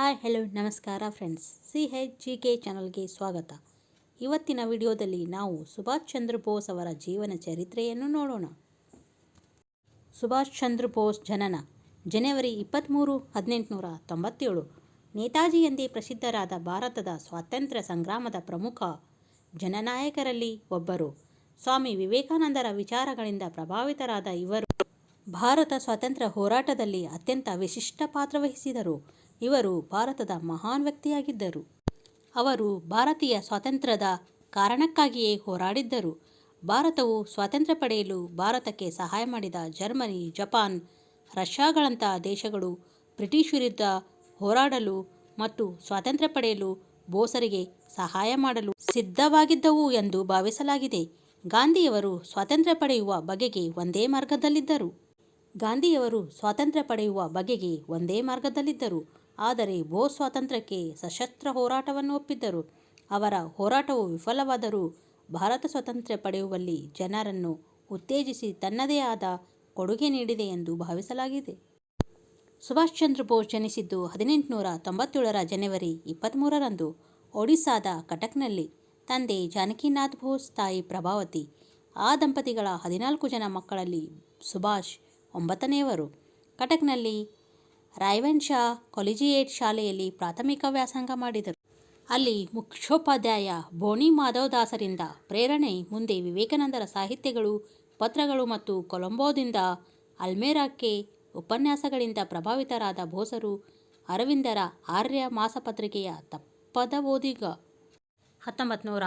Hi hello ನಮಸ್ಕಾರ friends C H G K ಚಾನಲ್ಗೆ ಸ್ವಾಗತ. ಇವತ್ತಿನ ವಿಡಿಯೋದಲ್ಲಿ ನಾವು ಸುಭಾಷ್ ಚಂದ್ರ ಬೋಸ್ ಅವರ ಜೀವನ ಚರಿತ್ರೆಯನ್ನು ನೋಡೋಣ. ಸುಭಾಷ್ ಚಂದ್ರ ಬೋಸ್ ಜನನ ಜನವರಿ ಇಪ್ಪತ್ತ್ಮೂರು ಹದಿನೆಂಟುನೂರ ತೊಂಬತ್ತೇಳು. ನೇತಾಜಿ ಎಂದೇ ಪ್ರಸಿದ್ಧರಾದ ಭಾರತದ ಸ್ವಾತಂತ್ರ್ಯ ಸಂಗ್ರಾಮದ ಪ್ರಮುಖ ಜನನಾಯಕರಲ್ಲಿ ಒಬ್ಬರು. ಸ್ವಾಮಿ ವಿವೇಕಾನಂದರ ವಿಚಾರಗಳಿಂದ ಪ್ರಭಾವಿತರಾದ ಇವರು ಭಾರತ ಸ್ವಾತಂತ್ರ್ಯ ಹೋರಾಟದಲ್ಲಿ ಅತ್ಯಂತ ವಿಶಿಷ್ಟ ಪಾತ್ರ ವಹಿಸಿದರು. ಇವರು ಭಾರತದ ಮಹಾನ್ ವ್ಯಕ್ತಿಯಾಗಿದ್ದರು. ಅವರು ಭಾರತೀಯ ಸ್ವಾತಂತ್ರ್ಯದ ಕಾರಣಕ್ಕಾಗಿಯೇ ಹೋರಾಡಿದ್ದರು. ಭಾರತವು ಸ್ವಾತಂತ್ರ್ಯ ಪಡೆಯಲು ಭಾರತಕ್ಕೆ ಸಹಾಯ ಮಾಡಿದ ಜರ್ಮನಿ, ಜಪಾನ್ ರಷ್ಯಾಗಳಂತಹ ದೇಶಗಳು ಬ್ರಿಟಿಷ್ ವಿರುದ್ಧ ಹೋರಾಡಲು ಮತ್ತು ಸ್ವಾತಂತ್ರ್ಯ ಪಡೆಯಲು ಬೋಸರಿಗೆ ಸಹಾಯ ಮಾಡಲು ಸಿದ್ಧವಾಗಿದ್ದವು ಎಂದು ಭಾವಿಸಲಾಗಿದೆ. ಗಾಂಧಿಯವರು ಸ್ವಾತಂತ್ರ್ಯ ಪಡೆಯುವ ಬಗೆಗೆ ಒಂದೇ ಮಾರ್ಗದಲ್ಲಿದ್ದರು. ಗಾಂಧಿಯವರು ಸ್ವಾತಂತ್ರ್ಯ ಪಡೆಯುವ ಬಗೆಗೆ ಒಂದೇ ಮಾರ್ಗದಲ್ಲಿದ್ದರು. ಆದರೆ ಬೋಸ್ ಸ್ವಾತಂತ್ರ್ಯಕ್ಕೆ ಸಶಸ್ತ್ರ ಹೋರಾಟವನ್ನು ಒಪ್ಪಿದ್ದರು. ಅವರ ಹೋರಾಟವು ವಿಫಲವಾದರೂ ಭಾರತ ಸ್ವಾತಂತ್ರ್ಯ ಪಡೆಯುವಲ್ಲಿ ಜನರನ್ನು ಉತ್ತೇಜಿಸಿ ತನ್ನದೇ ಆದ ಕೊಡುಗೆ ನೀಡಿದೆ ಎಂದು ಭಾವಿಸಲಾಗಿದೆ. ಸುಭಾಷ್ ಚಂದ್ರ ಬೋಸ್ ಜನಿಸಿದ್ದು ಹದಿನೆಂಟುನೂರ ತೊಂಬತ್ತೇಳರ ಜನವರಿ ಇಪ್ಪತ್ತ್ಮೂರರಂದು ಒಡಿಸ್ಸಾದ ಕಟಕ್ನಲ್ಲಿ. ತಂದೆ ಜಾನಕಿನಾಥ್ ಬೋಸ್, ತಾಯಿ ಪ್ರಭಾವತಿ, ಆ ದಂಪತಿಗಳ ಹದಿನಾಲ್ಕು ಜನ ಮಕ್ಕಳಲ್ಲಿ ಸುಭಾಷ್ ಒಂಬತ್ತನೆಯವರು. ಕಟಕ್ನಲ್ಲಿ ರಾಯ್ವನ್ ಶಾ ಕೊಲಿಜಿಯೇಟ್ ಶಾಲೆಯಲ್ಲಿ ಪ್ರಾಥಮಿಕ ವ್ಯಾಸಂಗ ಮಾಡಿದರು. ಅಲ್ಲಿ ಮುಖ್ಯೋಪಾಧ್ಯಾಯ ಬೋಣಿ ಮಾಧವದಾಸರಿಂದ ಪ್ರೇರಣೆ, ಮುಂದೆ ವಿವೇಕಾನಂದರ ಸಾಹಿತ್ಯಗಳು, ಪತ್ರಗಳು ಮತ್ತು ಕೊಲಂಬೋದಿಂದ ಅಲ್ಮೇರಾಕ್ಕೆ ಉಪನ್ಯಾಸಗಳಿಂದ ಪ್ರಭಾವಿತರಾದ ಬೋಸರು ಅರವಿಂದರ ಆರ್ಯ ಮಾಸಪತ್ರಿಕೆಯ ತಪ್ಪದ ಓದಿಗ. ಹತ್ತೊಂಬತ್ತು ನೂರ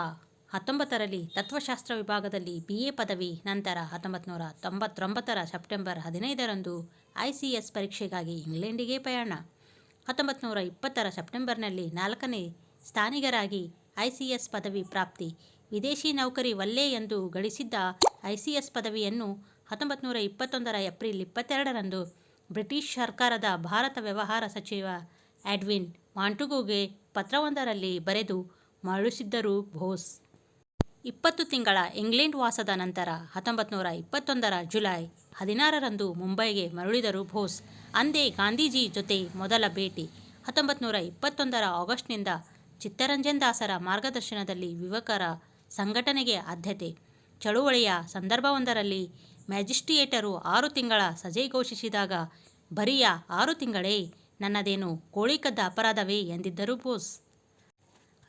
ಹತ್ತೊಂಬತ್ತರಲ್ಲಿ ತತ್ವಶಾಸ್ತ್ರ ವಿಭಾಗದಲ್ಲಿ ಬಿ ಎ ಪದವಿ, ನಂತರ ಹತ್ತೊಂಬತ್ತು ನೂರ ತೊಂಬತ್ತೊಂಬತ್ತರ ಸೆಪ್ಟೆಂಬರ್ ಹದಿನೈದರಂದು ಐ ಸಿ ಎಸ್ ಪರೀಕ್ಷೆಗಾಗಿ ಇಂಗ್ಲೆಂಡಿಗೆ ಪ್ರಯಾಣ. ಹತ್ತೊಂಬತ್ತು ನೂರ ಇಪ್ಪತ್ತರ ಸೆಪ್ಟೆಂಬರ್ನಲ್ಲಿ ನಾಲ್ಕನೇ ಸ್ಥಾನಿಗರಾಗಿ ಐ ಸಿ ಎಸ್ ಪದವಿ ಪ್ರಾಪ್ತಿ, ವಿದೇಶಿ ನೌಕರಿ ವಲ್ಲೇ ಎಂದು ಗಳಿಸಿದ್ದ ಐ ಸಿ ಎಸ್ ಪದವಿಯನ್ನು ಹತ್ತೊಂಬತ್ತು ನೂರ ಇಪ್ಪತ್ತೊಂದರ ಏಪ್ರಿಲ್ ಇಪ್ಪತ್ತೆರಡರಂದು ಬ್ರಿಟಿಷ್ ಸರ್ಕಾರದ ಭಾರತ ವ್ಯವಹಾರ ಸಚಿವ ಎಡ್ವಿನ್ ಮಾಂಟುಗುಗೆ ಪತ್ರವೊಂದರಲ್ಲಿ ಬರೆದು ಮರಳಿಸಿದ್ದರು ಬೋಸ್. ಇಪ್ಪತ್ತು ತಿಂಗಳ ಇಂಗ್ಲೆಂಡ್ ವಾಸದ ನಂತರ ಹತ್ತೊಂಬತ್ತು ನೂರ ಇಪ್ಪತ್ತೊಂದರ ಜುಲೈ ಹದಿನಾರರಂದು ಮುಂಬೈಗೆ ಮರಳಿದರು ಬೋಸ್ ಅಂದೇ ಗಾಂಧೀಜಿ ಜೊತೆ ಮೊದಲ ಭೇಟಿ. ಹತ್ತೊಂಬತ್ತು ನೂರ ಇಪ್ಪತ್ತೊಂದರ ಆಗಸ್ಟ್ನಿಂದ ಚಿತ್ತರಂಜನ್ ದಾಸರ ಮಾರ್ಗದರ್ಶನದಲ್ಲಿ ಯುವಕರ ಸಂಘಟನೆಗೆ ಆದ್ಯತೆ. ಚಳುವಳಿಯ ಸಂದರ್ಭವೊಂದರಲ್ಲಿ ಮ್ಯಾಜಿಸ್ಟ್ರಿಯೇಟರು ಆರು ತಿಂಗಳ ಸಜೆ ಘೋಷಿಸಿದಾಗ, ಬರಿಯ ಆರು ತಿಂಗಳೇ ನನ್ನದೇನು ಕೋಳಿ ಕದ್ದ ಅಪರಾಧವೇ ಎಂದಿದ್ದರು ಬೋಸ್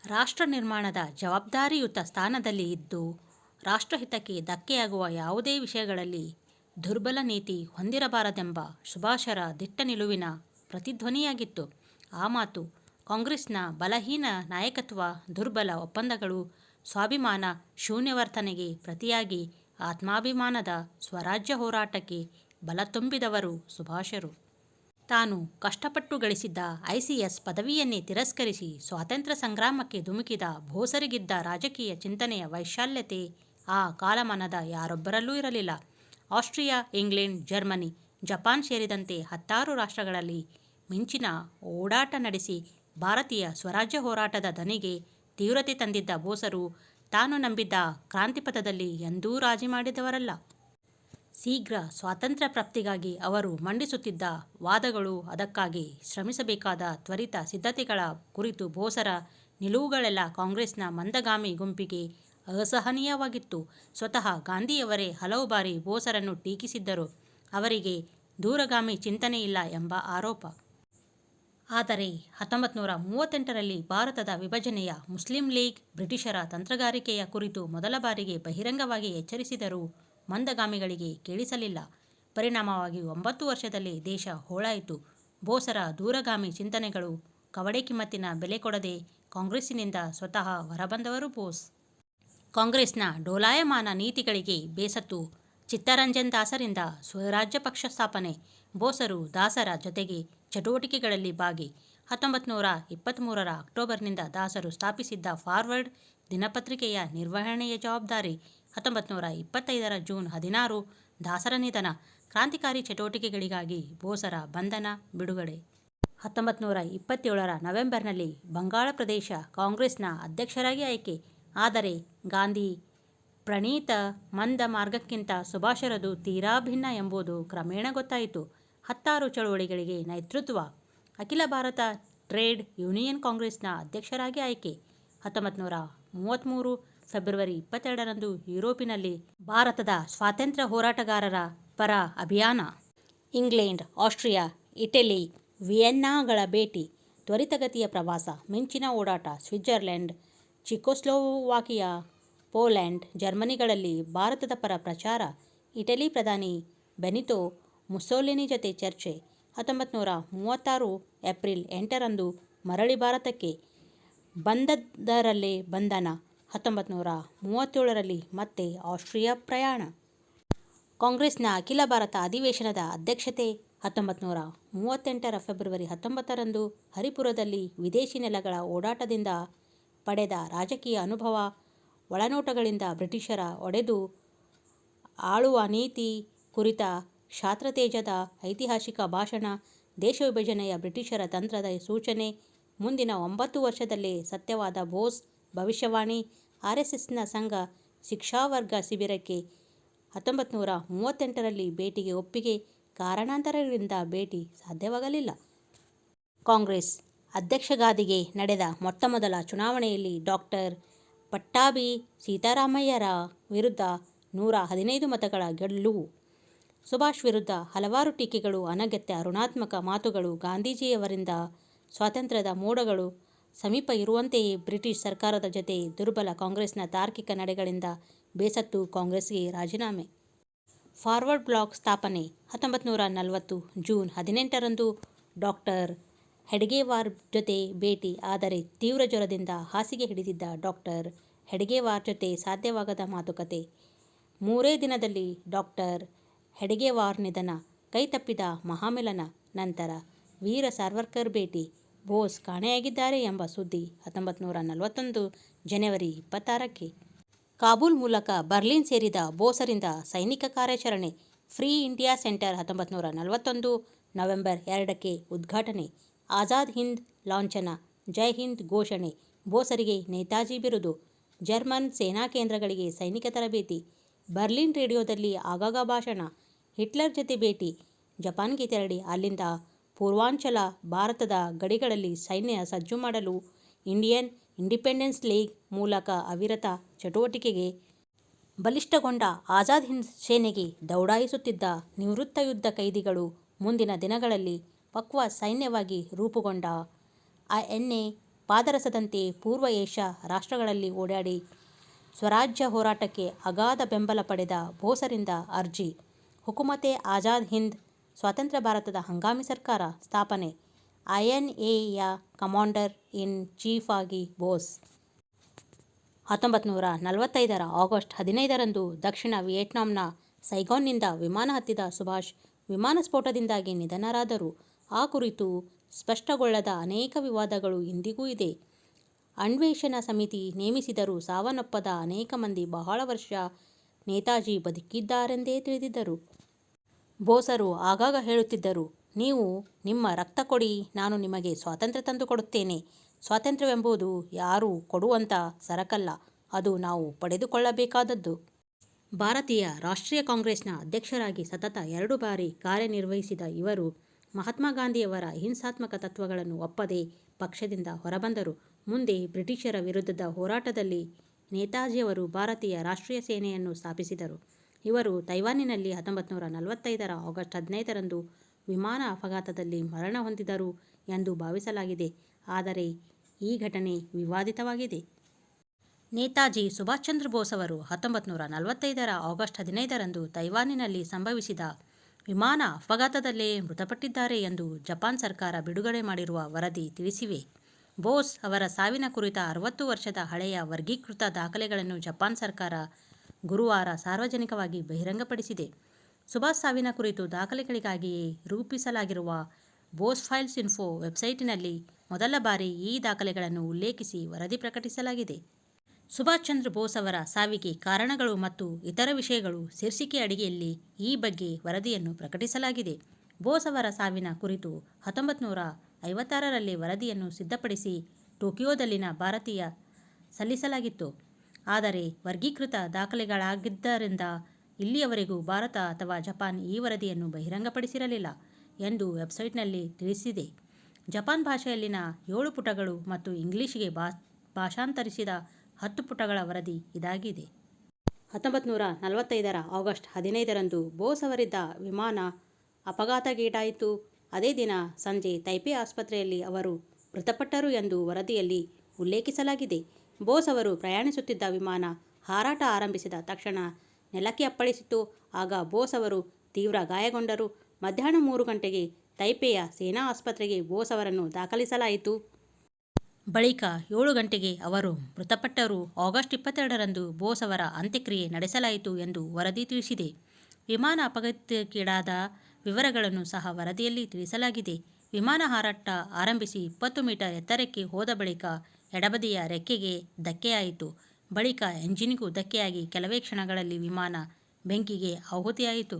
ರಾಷ್ಟ್ರ ನಿರ್ಮಾಣದ ಜವಾಬ್ದಾರಿಯುತ ಸ್ಥಾನದಲ್ಲಿ ಇದ್ದು, ರಾಷ್ಟ್ರಹಿತಕ್ಕೆ ಧಕ್ಕೆಯಾಗುವ ಯಾವುದೇ ವಿಷಯಗಳಲ್ಲಿ ದುರ್ಬಲ ನೀತಿ ಹೊಂದಿರಬಾರದೆಂಬ ಸುಭಾಷರ ದಿಟ್ಟ ನಿಲುವಿನ ಪ್ರತಿಧ್ವನಿಯಾಗಿತ್ತು. ಆ ಮಾತು ಕಾಂಗ್ರೆಸ್ನ ಬಲಹೀನ ನಾಯಕತ್ವ, ದುರ್ಬಲ ಒಪ್ಪಂದಗಳು, ಸ್ವಾಭಿಮಾನ ಶೂನ್ಯವರ್ತನೆಗೆ ಪ್ರತಿಯಾಗಿ ಆತ್ಮಾಭಿಮಾನದ ಸ್ವರಾಜ್ಯ ಹೋರಾಟಕ್ಕೆ ಬಲ ತುಂಬಿದವರು ಸುಭಾಷರು ತಾನು ಕಷ್ಟಪಟ್ಟು ಗಳಿಸಿದ್ದ ಐಸಿಎಸ್ ಪದವಿಯನ್ನೇ ತಿರಸ್ಕರಿಸಿ ಸ್ವಾತಂತ್ರ್ಯ ಸಂಗ್ರಾಮಕ್ಕೆ ಧುಮುಕಿದ ಭೋಸರಿಗಿದ್ದ ರಾಜಕೀಯ ಚಿಂತನೆಯ ವೈಶಾಲ್ಯತೆ ಆ ಕಾಲಮಾನದ ಯಾರೊಬ್ಬರಲ್ಲೂ ಇರಲಿಲ್ಲ. ಆಸ್ಟ್ರಿಯಾ, ಇಂಗ್ಲೆಂಡ್, ಜರ್ಮನಿ, ಜಪಾನ್ ಸೇರಿದಂತೆ ಹತ್ತಾರು ರಾಷ್ಟ್ರಗಳಲ್ಲಿ ಮಿಂಚಿನ ಓಡಾಟ ನಡೆಸಿ ಭಾರತೀಯ ಸ್ವರಾಜ್ಯ ಹೋರಾಟದ ದನಿಗೆ ತೀವ್ರತೆ ತಂದಿದ್ದ ಬೋಸರು ತಾನು ನಂಬಿದ್ದ ಕ್ರಾಂತಿಪಥದಲ್ಲಿ ಎಂದೂ ರಾಜಿ ಮಾಡಿದವರಲ್ಲ. ಶೀಘ್ರ ಸ್ವಾತಂತ್ರ್ಯ ಪ್ರಾಪ್ತಿಗಾಗಿ ಅವರು ಮಂಡಿಸುತ್ತಿದ್ದ ವಾದಗಳು ಅದಕ್ಕಾಗಿ ಶ್ರಮಿಸಬೇಕಾದ ತ್ವರಿತ ಸಿದ್ಧತೆಗಳ ಕುರಿತು ಬೋಸರ ನಿಲುವುಗಳೆಲ್ಲ ಕಾಂಗ್ರೆಸ್ನ ಮಂದಗಾಮಿ ಗುಂಪಿಗೆ ಅಸಹನೀಯವಾಗಿತ್ತು. ಸ್ವತಃ ಗಾಂಧಿಯವರೇ ಹಲವು ಬಾರಿ ಬೋಸರನ್ನು ಟೀಕಿಸಿದ್ದರು. ಅವರಿಗೆ ದೂರಗಾಮಿ ಚಿಂತನೆ ಇಲ್ಲ ಎಂಬ ಆರೋಪ. ಆದರೆ ಹತ್ತೊಂಬತ್ತು ನೂರ ಮೂವತ್ತೆಂಟರಲ್ಲಿ ಭಾರತದ ವಿಭಜನೆಯ ಮುಸ್ಲಿಂ ಲೀಗ್ ಬ್ರಿಟಿಷರ ತಂತ್ರಗಾರಿಕೆಯ ಕುರಿತು ಮೊದಲ ಬಾರಿಗೆ ಬಹಿರಂಗವಾಗಿ ಎಚ್ಚರಿಸಿದರೂ. ಮಂದಗಾಮಿಗಳಿಗೆ ಕೇಳಿಸಲಿಲ್ಲ. ಪರಿಣಾಮವಾಗಿ ಒಂಬತ್ತು ವರ್ಷದಲ್ಲಿ ದೇಶ ಹೋಳಾಯಿತು. ಬೋಸರ ದೂರಗಾಮಿ ಚಿಂತನೆಗಳು ಕವಡೆ ಕಿಮ್ಮತ್ತಿನ ಬೆಲೆ ಕೊಡದೆ ಕಾಂಗ್ರೆಸ್ಸಿನಿಂದ ಸ್ವತಃ ಹೊರಬಂದವರು ಬೋಸ್. ಕಾಂಗ್ರೆಸ್ನ ಡೋಲಾಯಮಾನ ನೀತಿಗಳಿಗೆ ಬೇಸತ್ತು ಚಿತ್ತರಂಜನ್ ದಾಸರಿಂದ ಸ್ವರಾಜ್ಯ ಪಕ್ಷ ಸ್ಥಾಪನೆ. ಬೋಸರು ದಾಸರ ಜೊತೆಗೆ ಚಟುವಟಿಕೆಗಳಲ್ಲಿ ಭಾಗಿ. ಹತ್ತೊಂಬತ್ತು ನೂರ ಇಪ್ಪತ್ತ್ಮೂರರ ಅಕ್ಟೋಬರ್ನಿಂದ ದಾಸರು ಸ್ಥಾಪಿಸಿದ್ದ ಫಾರ್ವರ್ಡ್ ದಿನಪತ್ರಿಕೆಯ ನಿರ್ವಹಣೆಯ ಜವಾಬ್ದಾರಿ ಹತ್ತೊಂಬತ್ತು ನೂರ ಇಪ್ಪತ್ತೈದರ ಜೂನ್ ಹದಿನಾರು ದಾಸರ ನಿಧನ, ಕ್ರಾಂತಿಕಾರಿ ಚಟುವಟಿಕೆಗಳಿಗಾಗಿ ಬೋಸರ ಬಂಧನ ಬಿಡುಗಡೆ. ಹತ್ತೊಂಬತ್ತು ನೂರ ಇಪ್ಪತ್ತೇಳರ ನವೆಂಬರ್ನಲ್ಲಿ ಬಂಗಾಳ ಪ್ರದೇಶ ಕಾಂಗ್ರೆಸ್ನ ಅಧ್ಯಕ್ಷರಾಗಿ ಆಯ್ಕೆ. ಆದರೆ ಗಾಂಧಿ ಪ್ರಣೀತ ಮಂದ ಮಾರ್ಗಕ್ಕಿಂತ ಸುಭಾಷರದು ತೀರಾ ಭಿನ್ನ ಎಂಬುದು ಕ್ರಮೇಣ ಗೊತ್ತಾಯಿತು. ಹತ್ತಾರು ಚಳುವಳಿಗಳಿಗೆ ನೇತೃತ್ವ, ಅಖಿಲ ಭಾರತ ಟ್ರೇಡ್ ಯೂನಿಯನ್ ಕಾಂಗ್ರೆಸ್ನ ಅಧ್ಯಕ್ಷರಾಗಿ ಆಯ್ಕೆ. ಹತ್ತೊಂಬತ್ತು ನೂರ ಮೂವತ್ತ್ಮೂರು ಫೆಬ್ರವರಿ ಇಪ್ಪತ್ತೆರಡರಂದು ಯುರೋಪಿನಲ್ಲಿ ಭಾರತದ ಸ್ವಾತಂತ್ರ್ಯ ಹೋರಾಟಗಾರರ ಪರ ಅಭಿಯಾನ. ಇಂಗ್ಲೆಂಡ್, ಆಸ್ಟ್ರಿಯಾ, ಇಟಲಿ, ವಿಯೆನ್ನಾಗಳ ಭೇಟಿ, ತ್ವರಿತಗತಿಯ ಪ್ರವಾಸ, ಮಿಂಚಿನ ಓಡಾಟ, ಸ್ವಿಟ್ಜರ್ಲೆಂಡ್, ಚಿಕೋಸ್ಲೋವಾಕಿಯಾ ಪೋಲೆಂಡ್, ಜರ್ಮನಿಗಳಲ್ಲಿ ಭಾರತದ ಪರ ಪ್ರಚಾರ, ಇಟಲಿ ಪ್ರಧಾನಿ ಬೆನಿತೋ ಮುಸೋಲಿನಿ ಜೊತೆ ಚರ್ಚೆ ಹತ್ತೊಂಬತ್ತು ನೂರ ಮೂವತ್ತಾರು ಏಪ್ರಿಲ್ ಎಂಟರಂದು ಮರಳಿ ಭಾರತಕ್ಕೆ ಬಂದದ್ದರಲ್ಲೇ ಬಂಧನ ಹತ್ತೊಂಬತ್ತು ನೂರ ಮೂವತ್ತೇಳರಲ್ಲಿ ಮತ್ತೆ ಆಸ್ಟ್ರಿಯಾ ಪ್ರಯಾಣ. ಕಾಂಗ್ರೆಸ್ನ ಅಖಿಲ ಭಾರತ ಅಧಿವೇಶನದ ಅಧ್ಯಕ್ಷತೆ ಹತ್ತೊಂಬತ್ತು ನೂರ ಮೂವತ್ತೆಂಟರ ಫೆಬ್ರವರಿ ಹತ್ತೊಂಬತ್ತರಂದು ಹರಿಪುರದಲ್ಲಿ ವಿದೇಶಿ ನೆಲಗಳ ಓಡಾಟದಿಂದ ಪಡೆದ ರಾಜಕೀಯ ಅನುಭವ ಒಳನೋಟಗಳಿಂದ ಬ್ರಿಟಿಷರ ಒಡೆದು ಆಳುವ ನೀತಿ ಕುರಿತ ಶಾತ್ರತೇಜದ ಐತಿಹಾಸಿಕ ಭಾಷಣ ದೇಶ ವಿಭಜನೆಯ ಬ್ರಿಟಿಷರ ತಂತ್ರದ ಸೂಚನೆ ಮುಂದಿನ ಒಂಬತ್ತು ವರ್ಷದಲ್ಲೇ ಸತ್ಯವಾದ ಬೋಸ್ ಭವಿಷ್ಯವಾಣಿ ಆರ್ ಎಸ್ ಸಂಘ ಶಿಕ್ಷಾವರ್ಗ ಶಿಬಿರಕ್ಕೆ ಹತ್ತೊಂಬತ್ತು ನೂರ ಮೂವತ್ತೆಂಟರಲ್ಲಿ ಭೇಟಿಗೆ ಒಪ್ಪಿಗೆ ಕಾರಣಾಂತರಗಳಿಂದ ಭೇಟಿ ಸಾಧ್ಯವಾಗಲಿಲ್ಲ. ಕಾಂಗ್ರೆಸ್ ಅಧ್ಯಕ್ಷಗಾದಿಗೆ ನಡೆದ ಮೊಟ್ಟಮೊದಲ ಚುನಾವಣೆಯಲ್ಲಿ ಡಾಕ್ಟರ್ ಪಟ್ಟಾಭಿ ಸೀತಾರಾಮಯ್ಯರ ವಿರುದ್ಧ ನೂರ ಹದಿನೈದು ಮತಗಳ ಗೆಲುವು. ಸುಭಾಷ್ ವಿರುದ್ಧ ಹಲವಾರು ಟೀಕೆಗಳು, ಅನಗತ್ಯ ಋಣಾತ್ಮಕ ಮಾತುಗಳು, ಗಾಂಧೀಜಿಯವರಿಂದ ಸ್ವಾತಂತ್ರ್ಯದ ಮೋಡಗಳು ಸಮೀಪ ಇರುವಂತೆಯೇ ಬ್ರಿಟಿಷ್ ಸರ್ಕಾರದ ಜೊತೆ ದುರ್ಬಲ ಕಾಂಗ್ರೆಸ್ನ ತಾರ್ಕಿಕ ನಡೆಗಳಿಂದ ಬೇಸತ್ತು ಕಾಂಗ್ರೆಸ್ಗೆ ರಾಜೀನಾಮೆ. ಫಾರ್ವರ್ಡ್ ಬ್ಲಾಕ್ ಸ್ಥಾಪನೆ ಹತ್ತೊಂಬತ್ತು ನೂರ ನಲವತ್ತು ಜೂನ್ ಹದಿನೆಂಟರಂದು ಡಾಕ್ಟರ್ ಹೆಡ್ಗೇವಾರ್ ಜೊತೆ ಭೇಟಿ, ಆದರೆ ತೀವ್ರ ಜ್ವರದಿಂದ ಹಾಸಿಗೆ ಹಿಡಿದಿದ್ದ ಡಾಕ್ಟರ್ ಹೆಡ್ಗೇವಾರ್ ಜೊತೆ ಸಾಧ್ಯವಾಗದ ಮಾತುಕತೆ. ಮೂರೇ ದಿನದಲ್ಲಿ ಡಾಕ್ಟರ್ ಹೆಡ್ಗೇವಾರ್ ನಿಧನ ಕೈತಪ್ಪಿದ ಮಹಾಮಿಲನ ನಂತರ ವೀರ ಸಾರ್ವರ್ಕರ್ ಭೇಟಿ ಬೋಸ್ ಕಾಣೆಯಾಗಿದ್ದಾರೆ ಎಂಬ ಸುದ್ದಿ ಹತ್ತೊಂಬತ್ತು ನೂರ ನಲವತ್ತೊಂದು, ಜನವರಿ ಇಪ್ಪತ್ತಾರಕ್ಕೆ. ಕಾಬೂಲ್ ಮೂಲಕ ಬರ್ಲಿನ್ ಸೇರಿದ ಬೋಸರಿಂದ ಸೈನಿಕ ಕಾರ್ಯಾಚರಣೆ ಫ್ರೀ ಇಂಡಿಯಾ ಸೆಂಟರ್ ಹತ್ತೊಂಬತ್ತು ನೂರ ನಲವತ್ತೊಂದು, ನವೆಂಬರ್ ಎರಡಕ್ಕೆ ಉದ್ಘಾಟನೆ. ಆಜಾದ್ ಹಿಂದ್ ಲಾಂಛನ, ಜೈ ಹಿಂದ್ ಘೋಷಣೆ, ಬೋಸರಿಗೆ ನೇತಾಜಿ ಬಿರುದು, ಜರ್ಮನ್ ಸೇನಾ ಕೇಂದ್ರಗಳಿಗೆ ಸೈನಿಕ ತರಬೇತಿ, ಬರ್ಲಿನ್ ರೇಡಿಯೋದಲ್ಲಿ ಆಗಾಗ ಭಾಷಣ, ಹಿಟ್ಲರ್ ಜೊತೆ ಭೇಟಿ, ಜಪಾನ್ಗೆ ತೆರಳಿ ಅಲ್ಲಿಂದ ಪೂರ್ವಾಂಚಲ ಭಾರತದ ಗಡಿಗಳಲ್ಲಿ ಸೈನ್ಯ ಸಜ್ಜು ಮಾಡಲು ಇಂಡಿಯನ್ ಇಂಡಿಪೆಂಡೆನ್ಸ್ ಲೀಗ್ ಮೂಲಕ ಅವಿರತ ಚಟುವಟಿಕೆಗೆ ಬಲಿಷ್ಠಗೊಂಡ ಆಜಾದ್ ಹಿಂದ್ ಸೇನೆಗೆ ದೌಡಾಯಿಸುತ್ತಿದ್ದ ನಿವೃತ್ತ ಯುದ್ಧ ಕೈದಿಗಳು ಮುಂದಿನ ದಿನಗಳಲ್ಲಿ ಪಕ್ವ ಸೈನ್ಯವಾಗಿ ರೂಪುಗೊಂಡ. ಎಣ್ಣೆ ಪಾದರಸದಂತೆ ಪೂರ್ವ ಏಷ್ಯಾ ರಾಷ್ಟ್ರಗಳಲ್ಲಿ ಓಡಾಡಿ ಸ್ವರಾಜ್ಯ ಹೋರಾಟಕ್ಕೆ ಅಗಾಧ ಬೆಂಬಲ ಪಡೆದ ಬೋಸರಿಂದ ಅರ್ಜಿ. ಹುಕುಮತೆ ಆಜಾದ್ ಹಿಂದ್ ಸ್ವಾತಂತ್ರ್ಯ ಭಾರತದ ಹಂಗಾಮಿ ಸರ್ಕಾರ ಸ್ಥಾಪನೆ. ಐಎನ್ಎಯ ಕಮಾಂಡರ್ ಇನ್ ಚೀಫ್ ಆಗಿ ಬೋಸ್. ಹತ್ತೊಂಬತ್ತು ನೂರ ನಲವತ್ತೈದರ ಆಗಸ್ಟ್ ಹದಿನೈದರಂದು ದಕ್ಷಿಣ ವಿಯೆಟ್ನಾಂನ ಸೈಗಾನ್ನಿಂದ ವಿಮಾನ ಹತ್ತಿದ ಸುಭಾಷ್ ವಿಮಾನ ಸ್ಫೋಟದಿಂದಾಗಿ ನಿಧನರಾದರು. ಆ ಕುರಿತು ಸ್ಪಷ್ಟಗೊಳ್ಳದ ಅನೇಕ ವಿವಾದಗಳು ಇಂದಿಗೂ ಇದೆ. ಅನ್ವೇಷಣಾ ಸಮಿತಿ ನೇಮಿಸಿದರೂ ಸಾವನ್ನಪ್ಪದ ಅನೇಕ ಮಂದಿ ಬಹಳ ವರ್ಷ ನೇತಾಜಿ ಬದುಕಿದ್ದಾರೆಂದೇ ತಿಳಿದಿದ್ದರು. ಬೋಸರು ಆಗಾಗ ಹೇಳುತ್ತಿದ್ದರು, ನೀವು ನಿಮ್ಮ ರಕ್ತ ಕೊಡಿ, ನಾನು ನಿಮಗೆ ಸ್ವಾತಂತ್ರ್ಯ ತಂದು ಕೊಡುತ್ತೇನೆ. ಸ್ವಾತಂತ್ರ್ಯವೆಂಬುದು ಯಾರೂ ಕೊಡುವಂಥ ಸರಕಲ್ಲ, ಅದು ನಾವು ಪಡೆದುಕೊಳ್ಳಬೇಕಾದದ್ದು. ಭಾರತೀಯ ರಾಷ್ಟ್ರೀಯ ಕಾಂಗ್ರೆಸ್ನ ಅಧ್ಯಕ್ಷರಾಗಿ ಸತತ ಎರಡು ಬಾರಿ ಕಾರ್ಯನಿರ್ವಹಿಸಿದ ಇವರು ಮಹಾತ್ಮ ಗಾಂಧಿಯವರ ಹಿಂಸಾತ್ಮಕ ತತ್ವಗಳನ್ನು ಒಪ್ಪದೆ ಪಕ್ಷದಿಂದ ಹೊರಬಂದರು. ಮುಂದೆ ಬ್ರಿಟಿಷರ ವಿರುದ್ಧದ ಹೋರಾಟದಲ್ಲಿ ನೇತಾಜಿಯವರು ಭಾರತೀಯ ರಾಷ್ಟ್ರೀಯ ಸೇನೆಯನ್ನು ಸ್ಥಾಪಿಸಿದರು. ಇವರು ತೈವಾನಿನಲ್ಲಿ ಹತ್ತೊಂಬತ್ತು ನೂರ ನಲವತ್ತೈದರ ಆಗಸ್ಟ್ ಹದಿನೈದರಂದು ವಿಮಾನ ಅಪಘಾತದಲ್ಲಿ ಮರಣ ಹೊಂದಿದರು ಎಂದು ಭಾವಿಸಲಾಗಿದೆ. ಆದರೆ ಈ ಘಟನೆ ವಿವಾದಿತವಾಗಿದೆ. ನೇತಾಜಿ ಸುಭಾಷ್ ಚಂದ್ರ ಬೋಸ್ ಅವರು ಹತ್ತೊಂಬತ್ತು ನೂರ ನಲವತ್ತೈದರ ಆಗಸ್ಟ್ ಹದಿನೈದರಂದು ತೈವಾನಿನಲ್ಲಿ ಸಂಭವಿಸಿದ ವಿಮಾನ ಅಪಘಾತದಲ್ಲೇ ಮೃತಪಟ್ಟಿದ್ದಾರೆ ಎಂದು ಜಪಾನ್ ಸರ್ಕಾರ ಬಿಡುಗಡೆ ಮಾಡಿರುವ ವರದಿ ತಿಳಿಸಿವೆ. ಬೋಸ್ ಅವರ ಸಾವಿನ ಕುರಿತ ಅರವತ್ತು ವರ್ಷದ ಹಳೆಯ ವರ್ಗೀಕೃತ ದಾಖಲೆಗಳನ್ನು ಜಪಾನ್ ಸರ್ಕಾರ ಗುರುವಾರ ಸಾರ್ವಜನಿಕವಾಗಿ ಬಹಿರಂಗಪಡಿಸಿದೆ. ಸುಭಾಷ್ ಸಾವಿನ ಕುರಿತು ದಾಖಲೆಗಳಿಗಾಗಿಯೇ ರೂಪಿಸಲಾಗಿರುವ ಬೋಸ್ ಫೈಲ್ಸ್ ಇನ್ಫೋ ವೆಬ್ಸೈಟಿನಲ್ಲಿ ಮೊದಲ ಬಾರಿ ಈ ದಾಖಲೆಗಳನ್ನು ಉಲ್ಲೇಖಿಸಿ ವರದಿ ಪ್ರಕಟಿಸಲಾಗಿದೆ. ಸುಭಾಷ್ ಚಂದ್ರ ಬೋಸ್ ಅವರ ಸಾವಿಗೆ ಕಾರಣಗಳು ಮತ್ತು ಇತರ ವಿಷಯಗಳು ಶೀರ್ಷಿಕೆ ಅಡಿಗೆಯಲ್ಲಿ ಈ ಬಗ್ಗೆ ವರದಿಯನ್ನು ಪ್ರಕಟಿಸಲಾಗಿದೆ. ಬೋಸ್ ಅವರ ಸಾವಿನ ಕುರಿತು ಹತ್ತೊಂಬತ್ತು ನೂರ ಐವತ್ತಾರರಲ್ಲಿ ವರದಿಯನ್ನು ಸಿದ್ಧಪಡಿಸಿ ಟೋಕಿಯೋದಲ್ಲಿನ ಭಾರತೀಯ ಸಲ್ಲಿಸಲಾಗಿತ್ತು. ಆದರೆ ವರ್ಗೀಕೃತ ದಾಖಲೆಗಳಾಗಿದ್ದರಿಂದ ಇಲ್ಲಿಯವರೆಗೂ ಭಾರತ ಅಥವಾ ಜಪಾನ್ ಈ ವರದಿಯನ್ನು ಬಹಿರಂಗಪಡಿಸಿರಲಿಲ್ಲ ಎಂದು ವೆಬ್ಸೈಟ್ನಲ್ಲಿ ತಿಳಿಸಿದೆ. ಜಪಾನ್ ಭಾಷೆಯಲ್ಲಿನ ಏಳು ಪುಟಗಳು ಮತ್ತು ಇಂಗ್ಲಿಷ್ಗೆ ಭಾ, ಭಾಷಾಂತರಿಸಿದ ಹತ್ತು ಪುಟಗಳ ವರದಿ ಇದಾಗಿದೆ. ಹತ್ತೊಂಬತ್ತು ನೂರ ನಲವತ್ತೈದರ ಆಗಸ್ಟ್ ಹದಿನೈದರಂದು ಬೋಸ್ ಅವರಿದ್ದ ವಿಮಾನ ಅಪಘಾತಗೀಡಾಯಿತು. ಅದೇ ದಿನ ಸಂಜೆ ತೈಪೆ ಆಸ್ಪತ್ರೆಯಲ್ಲಿ ಅವರು ಮೃತಪಟ್ಟರು ಎಂದು ವರದಿಯಲ್ಲಿ ಉಲ್ಲೇಖಿಸಲಾಗಿದೆ. ಬೋಸ್ ಅವರು ಪ್ರಯಾಣಿಸುತ್ತಿದ್ದ ವಿಮಾನ ಹಾರಾಟ ಆರಂಭಿಸಿದ ತಕ್ಷಣ ನೆಲಕ್ಕೆ ಅಪ್ಪಳಿಸಿತ್ತು. ಆಗ ಬೋಸ್ ಅವರು ತೀವ್ರ ಗಾಯಗೊಂಡರು. ಮಧ್ಯಾಹ್ನ ಮೂರು ಗಂಟೆಗೆ ತೈಪೆಯ ಸೇನಾ ಆಸ್ಪತ್ರೆಗೆ ಬೋಸ್ ಅವರನ್ನು ದಾಖಲಿಸಲಾಯಿತು. ಬಳಿಕ ಏಳು ಗಂಟೆಗೆ ಅವರು ಮೃತಪಟ್ಟರು. ಆಗಸ್ಟ್ ಇಪ್ಪತ್ತೆರಡರಂದು ಬೋಸ್ ಅವರ ಅಂತ್ಯಕ್ರಿಯೆ ನಡೆಸಲಾಯಿತು ಎಂದು ವರದಿ ತಿಳಿಸಿದೆ. ವಿಮಾನ ಅಪಘಾತಕ್ಕೀಡಾದ ವಿವರಗಳನ್ನು ಸಹ ವರದಿಯಲ್ಲಿ ತಿಳಿಸಲಾಗಿದೆ. ವಿಮಾನ ಹಾರಾಟ ಆರಂಭಿಸಿ ಇಪ್ಪತ್ತು ಮೀಟರ್ ಎತ್ತರಕ್ಕೆ ಹೋದ ಬಳಿಕ ಎಡಬದಿಯ ರೆಕ್ಕೆಗೆ ಧಕ್ಕೆಯಾಯಿತು. ಬಳಿಕ ಎಂಜಿನ್ಗೂ ಧಕ್ಕೆಯಾಗಿ ಕೆಲವೇ ಕ್ಷಣಗಳಲ್ಲಿ ವಿಮಾನ ಬೆಂಕಿಗೆ ಆಹುತಿಯಾಯಿತು.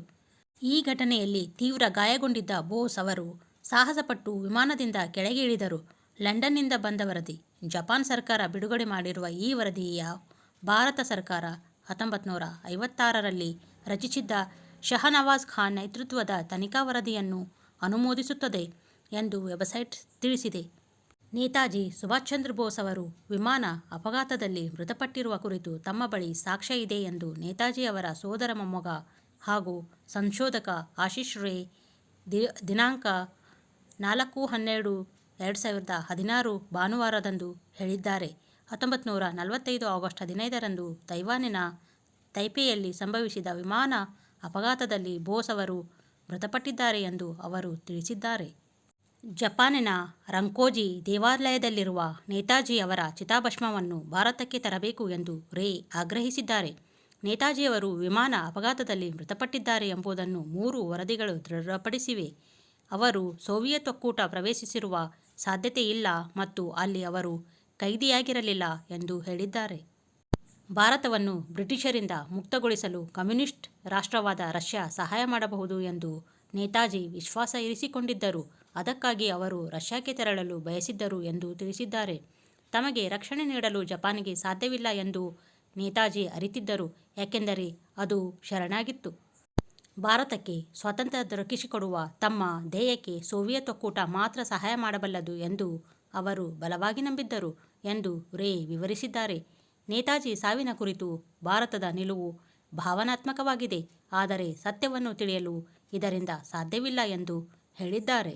ಈ ಘಟನೆಯಲ್ಲಿ ತೀವ್ರ ಗಾಯಗೊಂಡಿದ್ದ ಬೋಸ್ ಅವರು ಸಾಹಸಪಟ್ಟು ವಿಮಾನದಿಂದ ಕೆಳಗೆ ಇಳಿದರು ಲಂಡನ್ನಿಂದ ಬಂದ ವರದಿ, ಜಪಾನ್ ಸರ್ಕಾರ ಬಿಡುಗಡೆ ಮಾಡಿರುವ ಈ ವರದಿಯ ಭಾರತ ಸರ್ಕಾರ ಹತ್ತೊಂಬತ್ತು ನೂರ ಐವತ್ತಾರರಲ್ಲಿ ರಚಿಸಿದ್ದ ಶಹನವಾಜ್ ಖಾನ್ ನೇತೃತ್ವದ ತನಿಖಾ ವರದಿಯನ್ನು ಅನುಮೋದಿಸುತ್ತದೆ ಎಂದು ವೆಬ್ಸೈಟ್ ತಿಳಿಸಿದೆ. ನೇತಾಜಿ ಸುಭಾಷ್ ಚಂದ್ರ ಬೋಸ್ ಅವರು ವಿಮಾನ ಅಪಘಾತದಲ್ಲಿ ಮೃತಪಟ್ಟಿರುವ ಕುರಿತು ತಮ್ಮ ಬಳಿ ಸಾಕ್ಷ್ಯ ಇದೆ ಎಂದು ನೇತಾಜಿ ಅವರ ಸೋದರ ಮೊಮ್ಮಗ ಹಾಗೂ ಸಂಶೋಧಕ ಆಶೀಶ್ ರೇ ದಿ, ದಿನಾಂಕ ನಾಲ್ಕು ಹನ್ನೆರಡು ಎರಡು ಸಾವಿರದ ಹದಿನಾರು ಭಾನುವಾರದಂದು ಹೇಳಿದ್ದಾರೆ. ಹತ್ತೊಂಬತ್ತು ನೂರ ನಲವತ್ತೈದು ಆಗಸ್ಟ್ ಹದಿನೈದರಂದು ತೈವಾನಿನ ತೈಪೆಯಲ್ಲಿ ಸಂಭವಿಸಿದ ವಿಮಾನ ಅಪಘಾತದಲ್ಲಿ ಬೋಸ್ ಅವರು ಮೃತಪಟ್ಟಿದ್ದಾರೆ ಎಂದು ಅವರು ತಿಳಿಸಿದ್ದಾರೆ. ಜಪಾನಿನ ರಂಕೋಜಿ ದೇವಾಲಯದಲ್ಲಿರುವ ನೇತಾಜಿ ಅವರ ಚಿತಾಭಸ್ಮವನ್ನು ಭಾರತಕ್ಕೆ ತರಬೇಕು ಎಂದು ರೇ ಆಗ್ರಹಿಸಿದ್ದಾರೆ. ನೇತಾಜಿಯವರು ವಿಮಾನ ಅಪಘಾತದಲ್ಲಿ ಮೃತಪಟ್ಟಿದ್ದಾರೆ ಎಂಬುದನ್ನು ಮೂರು ವರದಿಗಳು ದೃಢಪಡಿಸಿವೆ. ಅವರು ಸೋವಿಯತ್ ಒಕ್ಕೂಟ ಪ್ರವೇಶಿಸಿರುವ ಸಾಧ್ಯತೆಯಿಲ್ಲ ಮತ್ತು ಅಲ್ಲಿ ಅವರು ಕೈದಿಯಾಗಿರಲಿಲ್ಲ ಎಂದು ಹೇಳಿದ್ದಾರೆ. ಭಾರತವನ್ನು ಬ್ರಿಟಿಷರಿಂದ ಮುಕ್ತಗೊಳಿಸಲು ಕಮ್ಯುನಿಸ್ಟ್ ರಾಷ್ಟ್ರವಾದ ರಷ್ಯಾ ಸಹಾಯ ಮಾಡಬಹುದು ಎಂದು ನೇತಾಜಿ ವಿಶ್ವಾಸ ಇರಿಸಿಕೊಂಡಿದ್ದರು. ಅದಕ್ಕಾಗಿ ಅವರು ರಷ್ಯಾಕ್ಕೆ ತೆರಳಲು ಬಯಸಿದ್ದರು ಎಂದು ತಿಳಿಸಿದ್ದಾರೆ. ತಮಗೆ ರಕ್ಷಣೆ ನೀಡಲು ಜಪಾನಿಗೆ ಸಾಧ್ಯವಿಲ್ಲ ಎಂದು ನೇತಾಜಿ ಅರಿತಿದ್ದರು. ಯಾಕೆಂದರೆ ಅದು ಶರಣಾಗಿತ್ತು. ಭಾರತಕ್ಕೆ ಸ್ವಾತಂತ್ರ್ಯ ದೊರಕಿಸಿಕೊಡುವ ತಮ್ಮ ಧ್ಯೇಯಕ್ಕೆ ಸೋವಿಯತ್ ಒಕ್ಕೂಟ ಮಾತ್ರ ಸಹಾಯ ಮಾಡಬಲ್ಲದು ಎಂದು ಅವರು ಬಲವಾಗಿ ನಂಬಿದ್ದರು ಎಂದು ರೇ ವಿವರಿಸಿದ್ದಾರೆ. ನೇತಾಜಿ ಸಾವಿನ ಕುರಿತು ಭಾರತದ ನಿಲುವು ಭಾವನಾತ್ಮಕವಾಗಿದೆ. ಆದರೆ ಸತ್ಯವನ್ನು ತಿಳಿಯಲು ಇದರಿಂದ ಸಾಧ್ಯವಿಲ್ಲ ಎಂದು ಹೇಳಿದ್ದಾರೆ.